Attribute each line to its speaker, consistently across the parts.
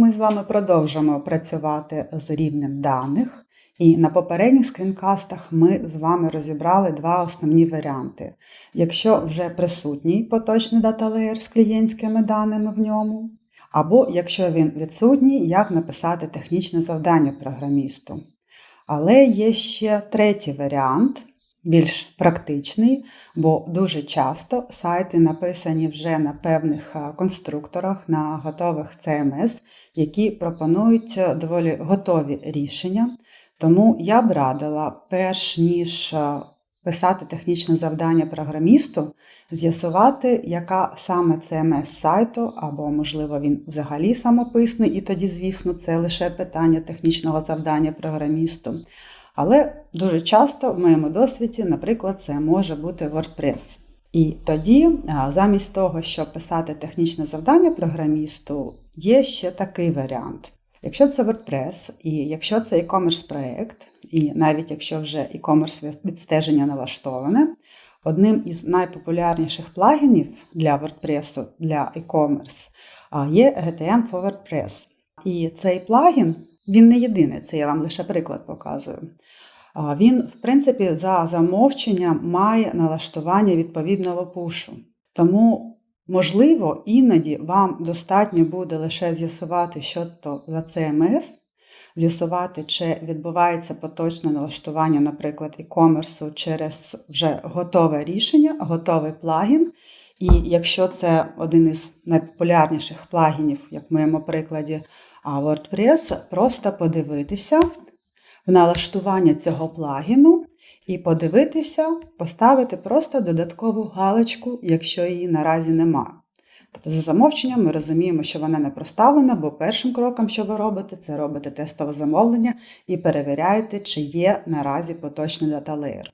Speaker 1: Ми з вами продовжимо працювати з рівнем даних, і на попередніх скрінкастах ми з вами розібрали два основні варіанти. Якщо вже присутній поточний даталеєр з клієнтськими даними в ньому, або якщо він відсутній, як написати технічне завдання програмісту. Але є ще третій варіант, більш практичний, бо дуже часто сайти написані вже на певних конструкторах, на готових CMS, які пропонують е, доволі готові рішення. Тому я б радила, перш ніж е, писати технічне завдання програмісту, з'ясувати, яка саме CMS сайту, або, можливо, він взагалі самописний, і тоді, звісно, це лише питання технічного завдання програмісту. Але дуже часто в моєму досвіді, наприклад, це може бути WordPress. І тоді, замість того, щоб писати технічне завдання програмісту, є ще такий варіант. Якщо це WordPress, і якщо це e-commerce проєкт, і навіть якщо вже e-commerce відстеження налаштоване, одним із найпопулярніших плагінів для WordPress, для e-commerce є GTM for WordPress. І цей плагін, він не єдиний, це я вам лише приклад показую. Він, в принципі, за замовченням має налаштування відповідного пушу. Тому, можливо, іноді вам достатньо буде лише з'ясувати, що то за CMS, з'ясувати, чи відбувається поточне налаштування, наприклад, e-commerce через вже готове рішення, готовий плагін. І якщо це один із найпопулярніших плагінів, як в моєму прикладі WordPress, просто подивитися в налаштування цього плагіну і подивитися, поставити просто додаткову галочку, якщо її наразі нема. Тобто, за замовченням ми розуміємо, що вона не проставлена, бо першим кроком, що ви робите, це робите тестове замовлення і перевіряєте, чи є наразі поточний даталеєр.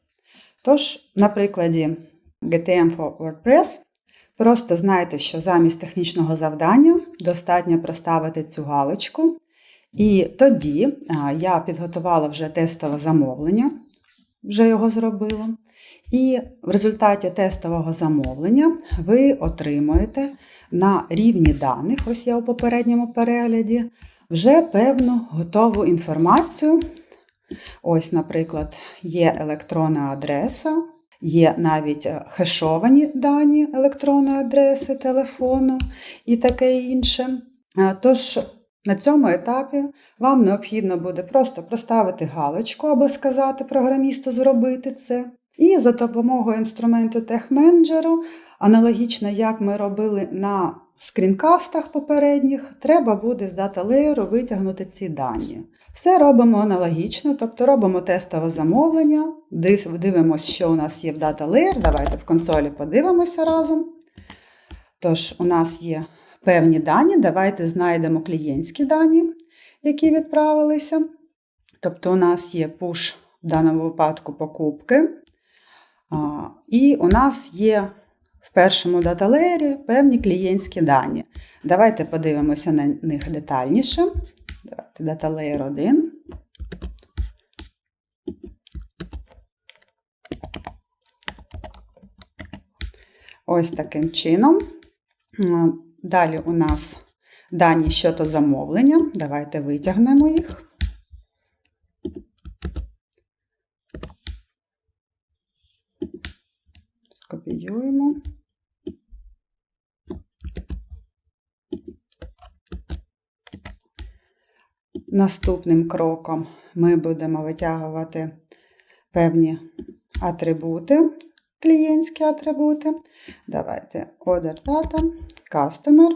Speaker 1: Тож, на прикладі GTM for WordPress, просто знайте, що замість технічного завдання достатньо проставити цю галочку. І тоді я підготувала вже тестове замовлення, вже його зробила. І в результаті тестового замовлення ви отримуєте на рівні даних, ось я у попередньому перегляді, вже певну готову інформацію. Ось, наприклад, є електронна адреса, є навіть е, хешовані дані електронної адреси, телефону і таке інше. Е, Тож на цьому етапі вам необхідно буде просто проставити галочку або сказати програмісту зробити це. І за допомогою інструменту техменеджеру, аналогічно як ми робили на скрінкастах попередніх, треба буде з дата-леєру витягнути ці дані. Все робимо аналогічно, тобто робимо тестове замовлення, дивимося, що у нас є в дата layer. Давайте в консолі подивимося разом. Тож, у нас є певні дані, давайте знайдемо клієнтські дані, які відправилися. Тобто, у нас є push в даному випадку покупки. І у нас є першому даталеєрі певні клієнтські дані. Давайте подивимося на них детальніше. Давайте даталеєр 1. Ось таким чином. Далі у нас дані щодо замовлення. Давайте витягнемо їх. Скопіюємо. Наступним кроком ми будемо витягувати певні атрибути, клієнтські атрибути. Давайте Order Data, Customer.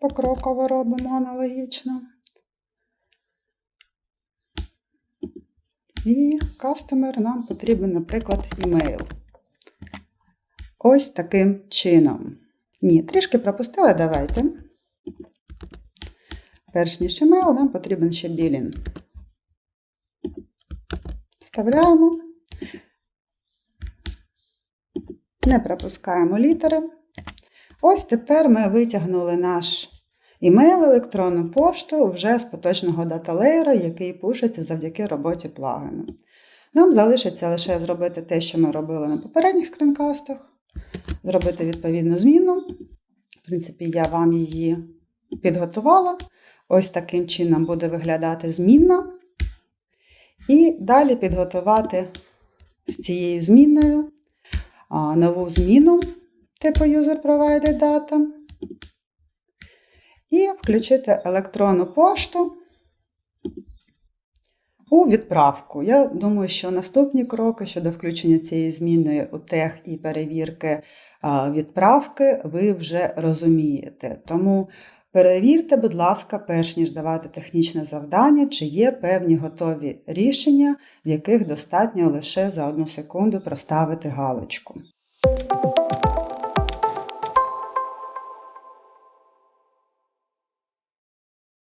Speaker 1: Покроково робимо аналогічно. І кастомер нам потрібен, наприклад, імейл. Ось таким чином. Ні, трішки пропустили, давайте. Перш ніж імейл, нам потрібен ще білін. Вставляємо. Не пропускаємо літери. Ось тепер ми витягнули наш імейл, електронну пошту вже з поточного даталеєра, який пушиться завдяки роботі плагіну. Нам залишиться лише зробити те, що ми робили на попередніх скринкастах. Зробити відповідну зміну. В принципі, я вам її підготувала. Ось таким чином буде виглядати змінна. І далі підготувати з цією змінною нову зміну типу User Provided Data. І включити електронну пошту у відправку. Я думаю, що наступні кроки щодо включення цієї зміни у тех і перевірки відправки ви вже розумієте. Тому перевірте, будь ласка, перш ніж давати технічне завдання, чи є певні готові рішення, в яких достатньо лише за одну секунду проставити галочку.